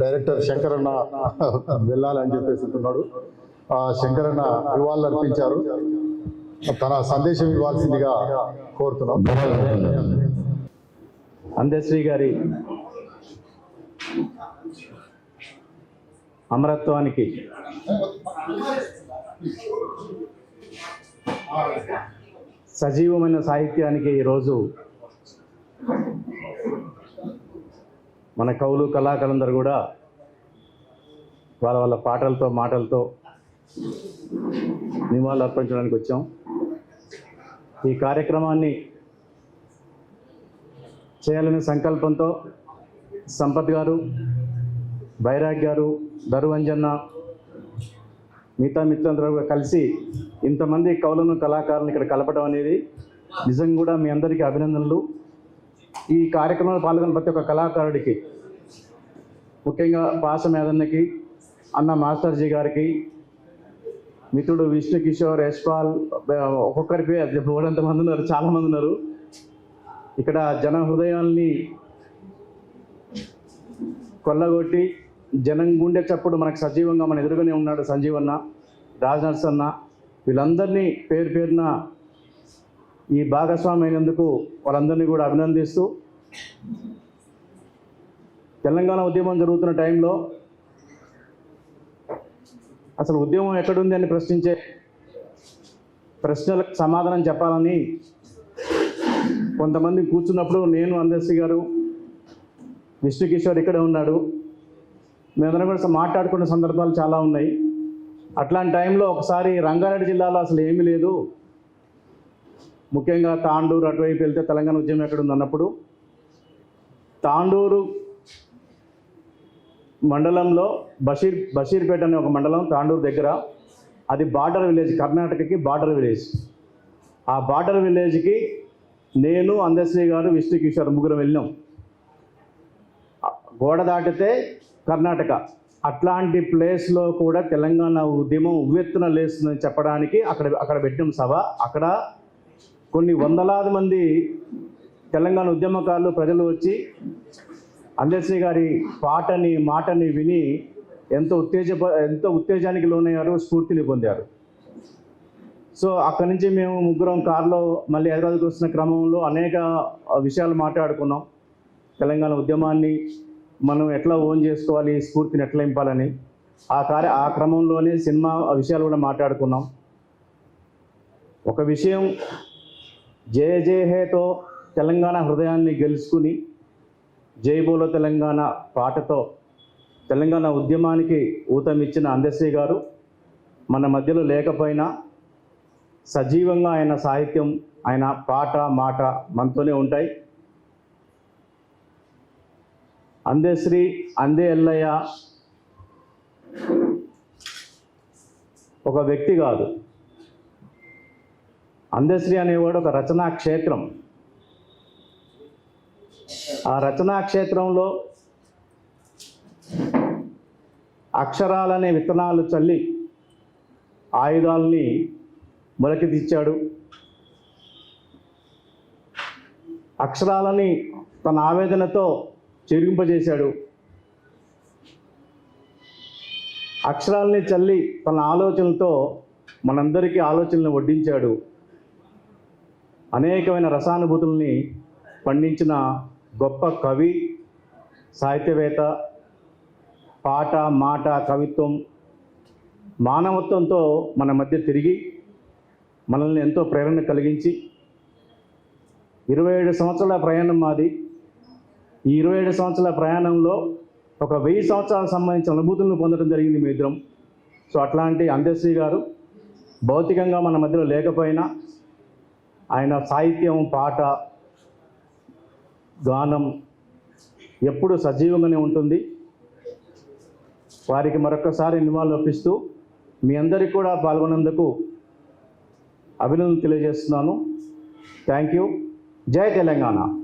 Director శంకరన్న వెళ్ళాలని చెప్పేసి ఉన్నాడు ఆ శంకరన్న నివాళులు అర్పించారు. తన సందేశం ఇవ్వాల్సిందిగా కోరుతున్నాం. అందశ్రీ గారి అమరత్వానికి సజీవమైన సాహిత్యానికి ఈరోజు మన కవులు కళాకారులందరూ కూడా వాళ్ళ వాళ్ళ పాటలతో మాటలతో నివాళులు అర్పించడానికి వచ్చాం. ఈ కార్యక్రమాన్ని చేయాలనే సంకల్పంతో సంపత్ గారు బైరాగ్ గారు దరువంజన్న మిగతా మిత్రులందరూ కూడా కలిసి ఇంతమంది కవులను కళాకారులను ఇక్కడ కలపడం అనేది నిజంగా కూడా మీ అందరికీ అభినందనలు. ఈ కార్యక్రమంలో పాల్గొన్న ప్రతి ఒక్క కళాకారుడికి ముఖ్యంగా పాస మేదన్నకి అన్న మాస్టర్జీ గారికి మిత్రుడు విష్ణు కిషోర్ యశ్పాల్ ఒక్కొక్కరి పేరు బోడంత మంది ఉన్నారు చాలామంది ఉన్నారు. ఇక్కడ జన హృదయాల్ని కొల్లగొట్టి జనం గుండె చప్పుడు మనకు సజీవంగా మన ఎదురుగానే ఉన్నాడు సంజీవన్న రాజనర్స్ అన్న వీళ్ళందరినీ పేరు పేరున ఈ భాగస్వామి అయినందుకు వాళ్ళందరినీ కూడా అభినందిస్తూ తెలంగాణ ఉద్యమం జరుగుతున్న టైంలో అసలు ఉద్యమం ఎక్కడుంది అని ప్రశ్నించే ప్రశ్నలకు సమాధానం చెప్పాలని కొంతమంది కూర్చున్నప్పుడు నేను అందశ్రీ గారు విష్ణుకిషోర్ ఇక్కడే ఉన్నాడు. మేమందరం కూడా మాట్లాడుకున్న సందర్భాలు చాలా ఉన్నాయి. అట్లాంటి టైంలో ఒకసారి రంగారెడ్డి జిల్లాలో అసలు ఏమీ లేదు. ముఖ్యంగా తాండూరు అటువైపు వెళ్తే తెలంగాణ ఉద్యమం ఎక్కడ ఉందన్నప్పుడు తాండూరు మండలంలో బషీర్ బషీర్పేట అనే ఒక మండలం తాండూరు దగ్గర. అది బార్డర్ విలేజ్ కర్ణాటకకి బార్డర్ విలేజ్. ఆ బార్డర్ విలేజ్కి నేను అందశ్రీ గారు విష్ణు కిషోర్ ముగ్గురు వెళ్ళాం గోడ దాటితే కర్ణాటక. అట్లాంటి ప్లేస్లో కూడా తెలంగాణ ఉద్యమం ఉవ్వెత్తున లేస్తుందని చెప్పడానికి అక్కడ అక్కడ పెట్టిన సభ. అక్కడ కొన్ని వందలాది మంది తెలంగాణ ఉద్యమకారులు ప్రజలు వచ్చి అందశ్రీ గారి పాటని మాటని విని ఎంతో ఉత్తేజ ఎంతో ఉత్తేజానికి లోనయ్యారు స్ఫూర్తిని పొందారు. సో అక్కడి నుంచి మేము ముగ్గురం కారులో మళ్ళీ హైదరాబాద్కి వస్తున్న క్రమంలో అనేక విషయాలు మాట్లాడుకున్నాం. తెలంగాణ ఉద్యమాన్ని మనం ఎట్లా ఓన్ చేసుకోవాలి స్ఫూర్తిని ఎట్లా ఇంపాలని ఆ కార్య ఆ క్రమంలోనే సినిమా విషయాలు కూడా మాట్లాడుకున్నాం. ఒక విషయం జయ జయ హేతో తెలంగాణ హృదయాన్ని గెలుచుకుని జై బోలో తెలంగాణ పాటతో తెలంగాణ ఉద్యమానికి ఊతమిచ్చిన అందశ్రీ గారు. మన మధ్యలో లేకపోయినా సజీవంగా ఆయన సాహిత్యం ఆయన పాట మాట మనతోనే ఉంటాయి. అందేశ్రీ అందే ఎల్లయ్య ఒక వ్యక్తి కాదు. అందశ్రీ అనేవాడు ఒక రచనా క్షేత్రం. ఆ రచనా క్షేత్రంలో అక్షరాలనే విత్తనాలు చల్లి ఆయుధాలని మొలకెత్తిచ్చాడు అక్షరాలని తన ఆవేదనతో చెరిగింపజేశాడు. అక్షరాల్ని చల్లి తన ఆలోచనలతో మనందరికీ ఆలోచనలు వడ్డించాడు. అనేకమైన రసానుభూతుల్ని పండించిన గొప్ప కవి సాహిత్యవేత్త పాట మాట కవిత్వం మానవత్వంతో మన మధ్య తిరిగి మనల్ని ఎంతో ప్రేరణ కలిగించి ఇరవై ఏడు సంవత్సరాల ప్రయాణం మాది. ఈ ఇరవై ఏడు సంవత్సరాల ప్రయాణంలో ఒక వెయ్యి సంవత్సరాలకు సంబంధించిన అనుభూతులను పొందడం జరిగింది మీ ఇద్దరం. సో అట్లాంటి అందశ్రీ గారు భౌతికంగా మన మధ్యలో లేకపోయినా ఆయన సాహిత్యం పాట గానం ఎప్పుడు సజీవంగానే ఉంటుంది. వారికి మరొకసారి నివాళులు అర్పిస్తూ మీ అందరికీ కూడా పాల్గొనేందుకు అభినందనలు తెలియజేస్తున్నాను. Thank you. జై తెలంగాణ.